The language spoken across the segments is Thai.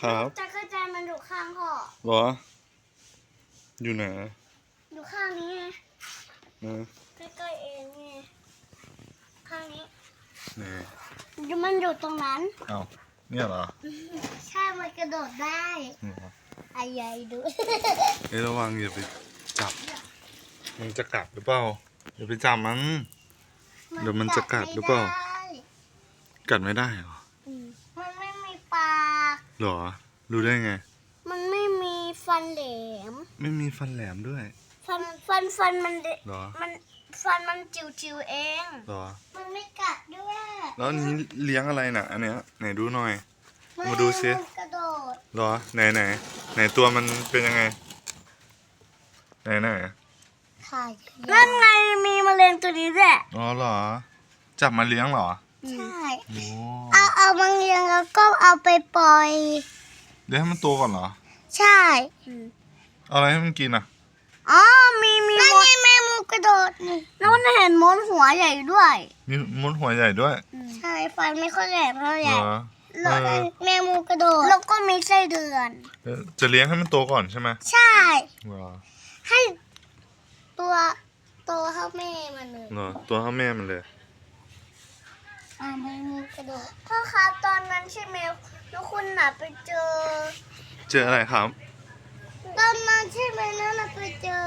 ครับจักรจันทร์มันอยู่ข้างพ่อเหรออยู่ไหนอยู่ข้างนี้ไงนะใกล้ๆเองไงข้างนี้นี่มันอยู่ตรงนั้นเอ้าเนี่ยเหรอใช่มันกระโดดได้นี่เหรอไอ้ใหญ่ดูเอ้ยระวังอย่าไปจับ มันจะกัดหรือเปล่าอย่าไปจับมันเดี๋ยวมันจะกัดหรือเปล่าไม่ได้กัดไม่ได้เหรอ อืมมันไม่มีปาก เหรอ รู้ได้ไง มันไม่มีฟันแหลม ไม่มีฟันแหลมด้วย ฟันฟันฟันมันเดเหรอ มันฟันมันจิ๋วจิ๋วๆเองเหรอ มันไม่กัดด้วยแล้วอันนี้เลี้ยงอะไรน่ะ อันเนี้ยไหนดูหน่อย มาดูสิมันกระโดดเหรอ ไหนไหนไหนตัวมันเป็นยังไง ไหนไหนนั่นไงมีแมลงตัวนี้แหละอ๋อเหรอ จับมาเลี้ยงเหรอ ใช่ โอ้เอาเอาบางอย่างแล้วก็เอาไปปล่อย เดี๋ยวให้มันโตก่อนเหรอ ใช่เอาอะไรให้มันกินอะ อ๋อมีมีนั่นไงแมงมุมกระโดดแล้วมันเห็นมดหัวใหญ่ด้วย มีมดหัวใหญ่ด้วยใช่ฟันไม่ค่อยแหลมเท่าไหเหรร่อแล้วเออแมงมุมกระโดดแล้วก็มีไส้เดือน เออจะเลี้ยงให้มันโตก่อนใช่ไหมใช่ เหรอให้ตัวโตเท่าแม่มันเลยเหรอตัวเท่าแม่มันเลย อ่าแมงมุมกระโดดพ่อครับตอนนั้นใช่ไหมแล้วคุณน่ะไปเจอ เจออะไรครับ ตอนนั้นใช่ไหมนั่นน่ะไปเจอ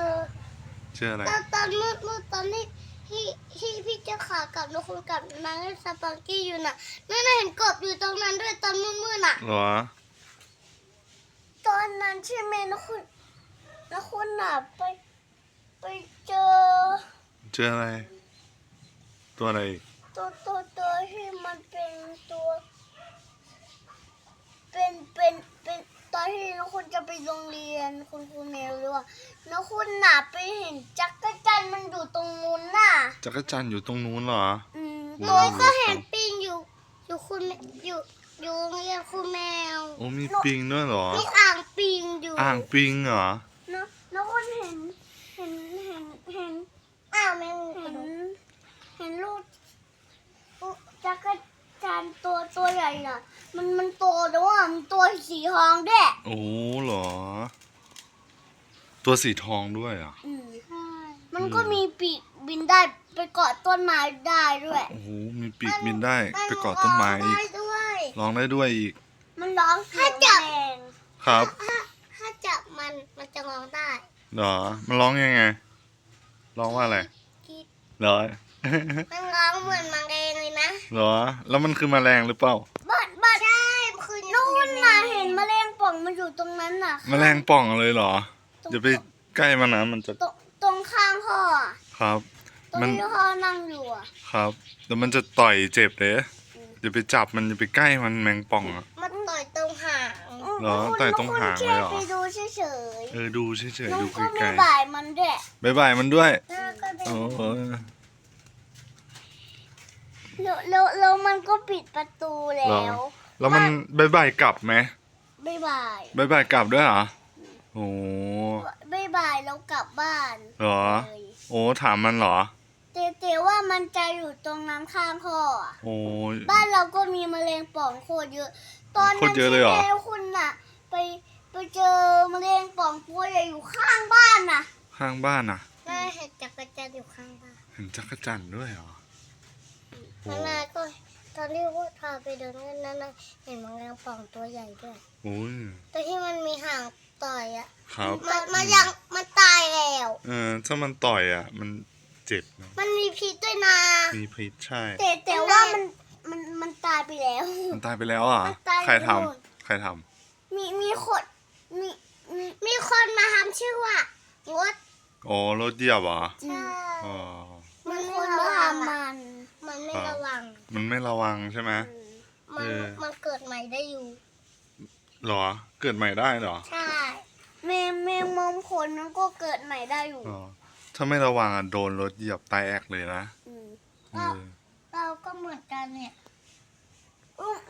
เจออะไร ตอนตอนมืดมืดตอนที่ที่ที่พี่เจ้าขากับนกคุณกับนางสปากี้อยู่น่ะนั่นน่ะเห็นกบอยู่ตรงนั้นด้วยตอนมืดมืดน่ะ เหรอ ตอนนั้นใช่ไหมนกคุณนกคุณน่ะไปไปเจอ เจออะไร ตัวอะไรอีก ตัวตัวตัวที่มันเป็นตัว เป็นเป็นเป็นตอนที่นกคุณจะไปโรงเรียนคุณครูเมลด้วยนกคุณน่ะไปเห็นจักรจันทร์มันอยู่ตรงนู้นน่ะ จักรจันทร์อยู่ตรงนู้นเหรอ อืมอืมตัวก็เห็นปิงอยู่ อยู่คุณอยู่อยู่โรงเรียนคุณแมวโอ้มีปิงด้วยเหรอ มีอ่างปิงอยู่ อ่างปิงเหรอเนอะแล้วคนเห็นเห็นเห็นเห็นอ้าวแมงเห็น เห็นลูกจักรจันทร์ตัวตัวใหญ่ น่ะ มันมันโตแต่ว่ามันตัวสีทองด้วยโอ้เหรอ ตัวสีทองด้วยอะ อืมมันก็มีปีกบินได้ไปเกาะต้นไม้ได้ด้วยโอ้โหมีปีกบินได้ไปเกาะต้นไม้อีกได้ด้วยร้องได้ด้วยอีก มันร้องเสียงแรงครับถ้าถ้าจับมันมันจะร้องได้เหรอ มันร้องยังไง ร้องว่าอะไรคิดเหรอ มันร้องเหมือนแมลงเลยนะ เหรอ แล้วมันคือแมลงหรือเปล่า บ้านบ้านใช่คือนู่นน่ะเห็นแมลงป่องมั นอยู่ตรงนั้นน่ะแมลงป่องเลยเหรออย่าไปใกล้มันนะมันจะตรงตรงข้างพ่ออะครับ ตรงมันที่พ่อนั่งอยู่อะครับแล้วมันจะต่อยเจ็บเลยอย่าไปจับมันอย่าไปใกล้มันแมงป่องอะมันต่อยตรงหางเหรอต่อยตรงหางเลยเหรอแค่ไปดูเฉยเออดูเฉยๆน้อๆงดูก็ใกไม่ล้บ่ายมันด้วยๆบายบายมันด้วยแล้วก็ไปโอ้โหแล้วแล้วแล้วมันก็ปิดประตูแล้เหรอวแล้วมันบายบายกลับไหม บ๊ายบายบายบายกลับด้วยเหรอโอ้โหบ๊ายบายแล้วกลับบ้านเหรอ เลยโอ้ถามมันเหรอแต่แต่ว่ามันจะอยู่ตรงนั้นข้างพ่ออะโอ้ย บ้านเราก็มีแมลงป่องโคตรเยอะ ตอนโคนั้ตนรเยอะเลยเหรอ ที่แม่คุณน่ะ ไปไปเจอแมลงป่องตัวใหญ่อยู่ข้างบ้านน่ะข้างบ้านอะ แม่เห็นจักรจันทร์อยู่ข้างบ้านเห็นจักรจันทร์ด้วยเหรอโอ้แล้วนายก็ตอน ที่พูดพาไปเดินเล่นนั้นน่ะเห็นแมลงป่องตัวใหญ่ด้วยโอ้ยแต่ที่มันมีหางต่อยอะครับมันมันยังมันตายแล้วเออถ้ามันต่อยอะ มันเจ็บนะมันมีพิษด้วยนะมีพิษใช่ แต่แต่ว่ามันมันมันตายไปแล้ว มันตายไปแล้วอะมันตายใครทำไปหมดใครทำมีมีคนมีมีมีคนมาทำชื่อว่างดอ๋อรถเหยียบเหรอใช่อ๋อมันคนมาทำมันมันไม่ระ วังมันไม่ระวังใช่ไหมมันเออ มันเกิดใหม่ได้อยู่เหรอ เกิดใหม่ได้เหรอใช่แมงแมงมุมขนมันก็เกิดใหม่ได้อยู่อ๋อถ้าไม่ระวังอะโดนรถเหยียบตายแอกเลยนะมเออเราก็เหมือนกันเนี่ย